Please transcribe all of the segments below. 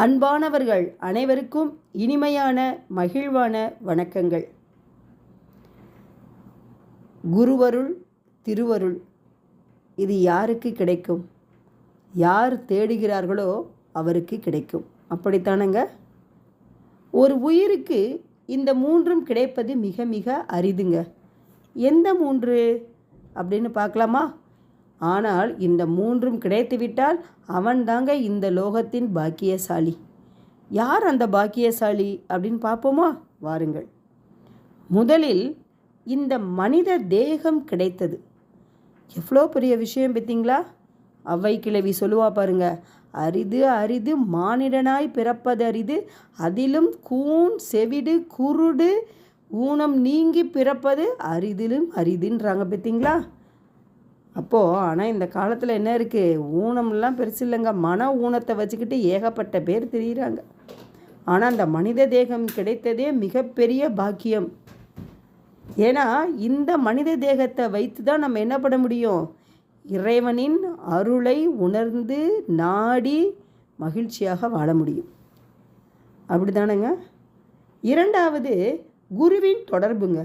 அன்பானவர்கள் அனைவருக்கும் இனிமையான மகிழ்வான வணக்கங்கள். குருவருள் திருவருள் இது யாருக்கு கிடைக்கும்? யார் தேடுகிறார்களோ அவருக்கு கிடைக்கும். அப்படித்தானங்க? ஒரு உயிருக்கு இந்த மூன்றும் கிடைப்பது மிக மிக அரிதுங்க. எந்த மூன்று? அப்படின்னு பார்க்கலாமா? ஆனால் இந்த மூன்றும் கிடைத்துவிட்டால் அவன்தாங்க இந்த லோகத்தின் பாக்கியசாலி. யார் அந்த பாக்கியசாலி அப்படின்னு பார்ப்போமா? வாருங்கள். முதலில் இந்த மனித தேகம் கிடைத்தது. எவ்வளோ பெரிய விஷயம் பார்த்தீங்களா? அவ்வை கிழவி சொல்லுவா பாருங்க அரிது அரிது மானிடனாய் பிறப்பது அரிது அதிலும் கூன் செவிடு குருடு ஊனம் நீங்கி பிறப்பது அரிதிலும் அரிதுன்றாங்க பார்த்தீங்களா? அப்போது ஆனால் இந்த காலத்தில் என்ன இருக்குது ஊனம்லாம் பெருசு இல்லைங்க. மன ஊனத்தை வச்சுக்கிட்டு ஏகப்பட்ட பேர் தெரியுறாங்க. ஆனால் அந்த மனித தேகம் கிடைத்ததே மிகப்பெரிய பாக்கியம். ஏன்னா இந்த மனித தேகத்தை வைத்து தான் நம்ம என்ன பண்ண முடியும்? இறைவனின் அருளை உணர்ந்து நாடி மகிழ்ச்சியாக வாழ முடியும். அப்படிதானேங்க இரண்டாவது குருவின் தொடர்புங்க.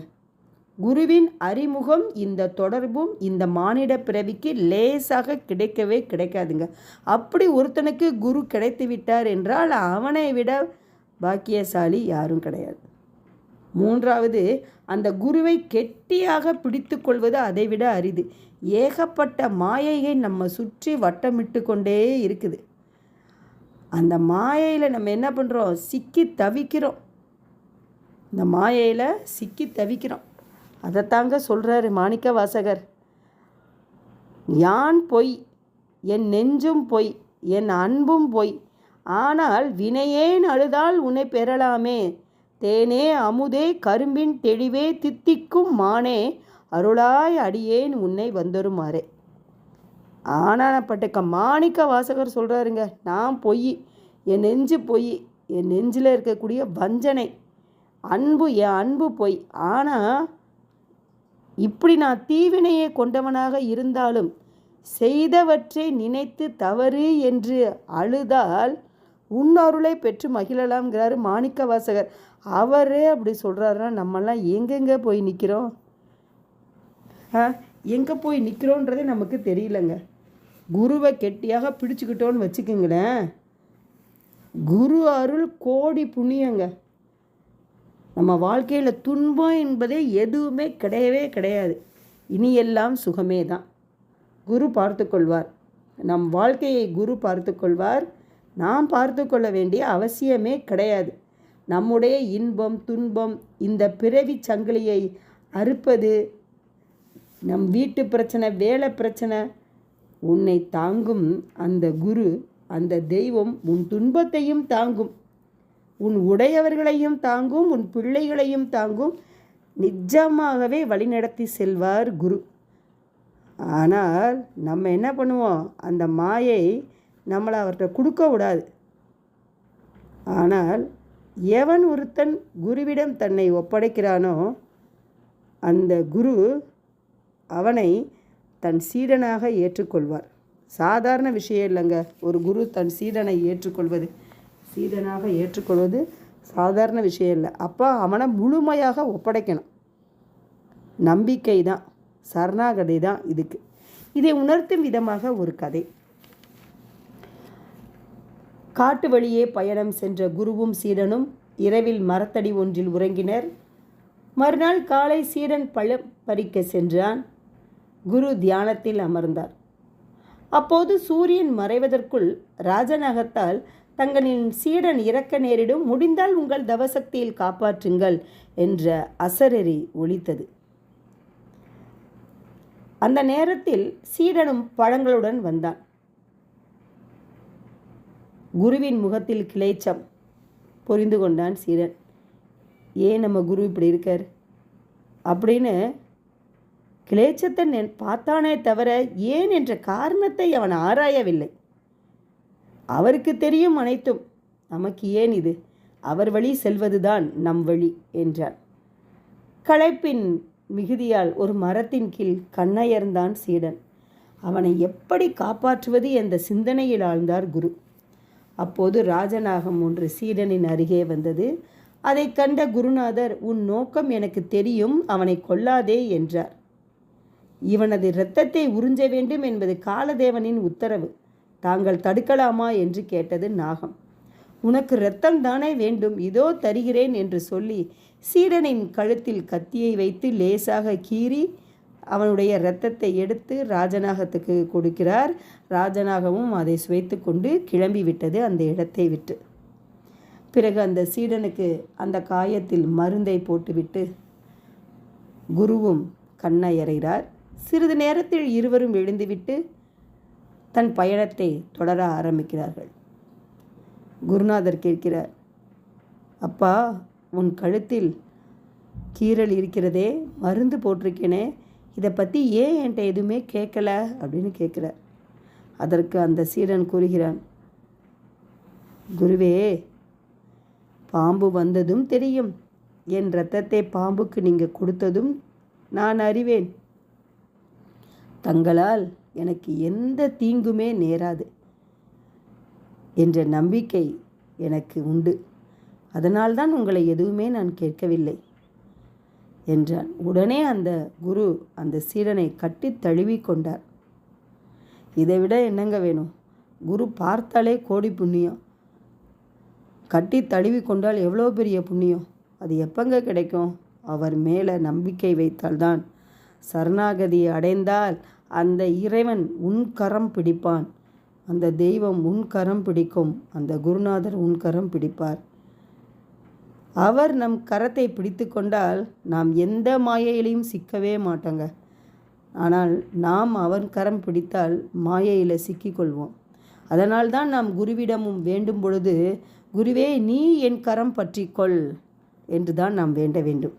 குருவின் அறிமுகம் இந்த தொடர்பும் இந்த மானிட பிறவிக்கு லேசாக கிடைக்கவே கிடைக்காதுங்க. அப்படி ஒருத்தனுக்கு குரு கிடைத்து விட்டார் என்றால் அவனை விட பாக்கியசாலி யாரும் கிடையாது. மூன்றாவது அந்த குருவை கெட்டியாக பிடித்து கொள்வது அதைவிட அரிது. ஏகப்பட்ட மாயையை நம்ம சுற்றி வட்டமிட்டு கொண்டே இருக்குது. அந்த மாயையில் நம்ம என்ன பண்ணுறோம் சிக்கி தவிக்கிறோம். இந்த மாயையில் சிக்கி தவிக்கிறோம். அதைத்தாங்க சொல்கிறாரு மாணிக்க வாசகர் யான் பொய் என் நெஞ்சும் பொய் என் அன்பும் பொய் ஆனால் வினையேன் அழுதால் உன்னை பெறலாமே. தேனே அமுதே கரும்பின் தெளிவே தித்திக்கும் மானே அருளாய் அடியேன் உன்னை வந்தருமாறே. ஆனானப்பட்டுக்க மாணிக்க வாசகர் சொல்கிறாருங்க நான் பொய் என் நெஞ்சு பொய் என் நெஞ்சில் இருக்கக்கூடிய வஞ்சனை. அன்பு என் அன்பு பொய். ஆனால் இப்படி நான் தீவினையை கொண்டவனாக இருந்தாலும் செய்தவற்றை நினைத்து தவறு என்று அழுதால் உன் அருளை பெற்று மகிழலாம்ங்கிறாரு மாணிக்க வாசகர் அவரே அப்படி சொல்கிறாருன்னா நம்மெல்லாம் எங்கெங்கே போய் நிற்கிறோம் ஆ எங்கே போய் நிற்கிறோன்றதே நமக்கு தெரியலங்க. குருவை கெட்டியாக பிடிச்சிக்கிட்டோன்னு வச்சுக்கோங்களேன். குரு அருள் கோடி புண்ணியங்க. நம்ம வாழ்க்கையில் துன்பம் என்பதே எதுவுமே கிடையவே கிடையாது. இனி எல்லாம் சுகமே தான். குரு பார்த்து கொள்வார். நம் வாழ்க்கையை குரு பார்த்து கொள்வார். நாம் பார்த்து கொள்ள வேண்டிய அவசியமே கிடையாது. நம்முடைய இன்பம் துன்பம் இந்த பிறவி சங்கிலியை அறுப்பது நம் வீட்டு பிரச்சனை வேலை பிரச்சனை உன்னை தாங்கும் அந்த குரு அந்த தெய்வம் உன் துன்பத்தையும் தாங்கும். உன் உடையவர்களையும் தாங்கும் உன் பிள்ளைகளையும் தாங்கும். நிஜமாகவே வழிநடத்தி செல்வார் குரு. ஆனால் நம்ம என்ன பண்ணுவோம்? அந்த மாயை நம்மளை அவர்கிட்ட கொடுக்க விடாது. ஆனால் எவன் ஒருத்தன் குருவிடம் தன்னை ஒப்படைக்கிறானோ அந்த குரு அவனை தன் சீடனாக ஏற்றுக்கொள்வார். சாதாரண விஷயம் இல்லைங்க. ஒரு குரு தன் சீடனை ஏற்றுக்கொள்வது. சீடனாக ஏற்றுக்கொள்வது சாதாரண விஷயம் இல்லை. அப்போ அவனை முழுமையாக ஒப்படைக்கணும். நம்பிக்கை தான் சரணாகதி தான் இதுக்கு. இதை உணர்த்தும் விதமாக ஒரு கதை. காட்டு வழியே பயணம் சென்ற குருவும் சீடனும் இரவில் மரத்தடி ஒன்றில் உறங்கினர். மறுநாள் காலை சீடன் பழம் பறிக்க சென்றான். குரு தியானத்தில் அமர்ந்தார். அப்போது சூரியன் மறைவதற்குள் ராஜநகத்தால் தங்களின் சீடன் இறக்க நேரிடும் முடிந்தால் உங்கள் தவசக்தியில் காப்பாற்றுங்கள் என்ற அசரறி ஒழித்தது அந்த நேரத்தில் சீடனும் பழங்களுடன் வந்தான். குருவின் முகத்தில் கிளைச்சம் புரிந்து கொண்டான் சீடன். ஏன் நம்ம குரு இப்படி இருக்கார்? அப்படின்னு கிளேச்சத்தை பார்த்தானே தவிர ஏன் என்ற காரணத்தை அவன் ஆராயவில்லை. அவருக்கு தெரியும் அனைத்தும். நமக்கு ஏன் இது? அவர் வழி செல்வதுதான் நம் வழி என்றான் களைப்பின் மிகுதியால் ஒரு மரத்தின் கீழ் கண்ணயர்ந்தான் சீடன். அவனை எப்படி காப்பாற்றுவது என்ற சிந்தனையில் ஆழ்ந்தார் குரு. அப்போது ராஜநாகம் ஒன்று சீடனின் அருகே வந்தது. அதை கண்ட குருநாதர் உன் நோக்கம் எனக்கு தெரியும் அவனை கொல்லாதே என்றார். இவனது இரத்தத்தை உறிஞ்ச வேண்டும் என்பது காலதேவனின் உத்தரவு. தாங்கள் தடுக்கலாமா என்று கேட்டது நாகம். உனக்கு இரத்தம் தானே வேண்டும் இதோ தருகிறேன் என்று சொல்லி சீடனின் கழுத்தில் கத்தியை வைத்து லேசாக கீறி அவனுடைய இரத்தத்தை எடுத்து ராஜநாகத்துக்கு கொடுக்கிறார். ராஜநாகமும் அதை சுவைத்து கொண்டு கிளம்பி விட்டது அந்த இடத்தை விட்டு. பிறகு அந்த சீடனுக்கு அந்த காயத்தில் மருந்தை போட்டுவிட்டு குருவும் கண்ணை அறைகிறார். சிறிது நேரத்தில் இருவரும் எழுந்துவிட்டு தன் பயணத்தை தொடர ஆரம்பிக்கிறார்கள். குருநாதர் கேட்கிறார் அப்பா உன் கழுத்தில் கீறல் இருக்கிறதே மருந்து போட்டிருக்கேனே இதை பற்றி ஏன் என்கிட்ட எதுவுமே கேட்கல? அப்படின்னு கேட்குறார். அதற்கு அந்த சீடன் கூறுகிறான் குருவே பாம்பு வந்ததும் தெரியும். என் ரத்தத்தை பாம்புக்கு நீங்கள் கொடுத்ததும் நான் அறிவேன். தங்களால் எனக்கு எந்த தீங்குமே நேராது என்ற நம்பிக்கை எனக்கு உண்டு. அதனால்தான் உங்களை எதுவுமே நான் கேட்கவில்லை என்றான். உடனே அந்த குரு அந்த சீடனை கட்டி தழுவி கொண்டார். இதைவிட என்னங்க வேணும்? குரு பார்த்தாலே கோடி புண்ணியம். கட்டி தழுவி கொண்டால் எவ்வளோ பெரிய புண்ணியம்? அது எப்பங்க கிடைக்கும்? அவர் மேலே நம்பிக்கை வைத்தால்தான் சரணாகதி அடைந்தால் அந்த இறைவன் உன் கரம் பிடிப்பான். அந்த தெய்வம் உன் கரம் பிடிக்கும். அந்த குருநாதர் உன் கரம் பிடிப்பார். அவர் நம் கரத்தை பிடித்து கொண்டால் நாம் எந்த மாயையிலையும் சிக்கவே மாட்டோங்க. ஆனால் நாம் அவன் கரம் பிடித்தால் மாயையில் சிக்கிக்கொள்வோம் அதனால்தான் நாம் குருவிடமும் வேண்டும் பொழுது குருவே நீ என் கரம் பற்றிக்கொள் என்று தான் நாம் வேண்ட வேண்டும்.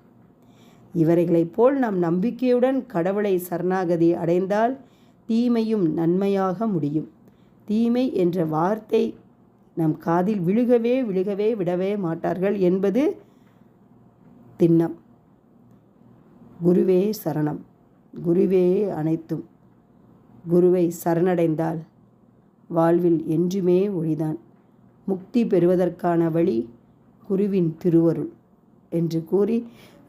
இவர்களைப் போல் நாம் நம்பிக்கையுடன் கடவுளை சரணாகதி அடைந்தால் தீமையும் நன்மையாக முடியும். தீமை என்ற வார்த்தை நம் காதில் விழுகவே விழுகவே விடவே மாட்டார்கள் என்பது திண்ணம். குருவே சரணம். குருவே அனைத்தும். குருவை சரணடைந்தால் வாழ்வில் என்றுமே ஒளிதான் முக்தி பெறுவதற்கான வழி குருவின் திருவருள் என்று கூறி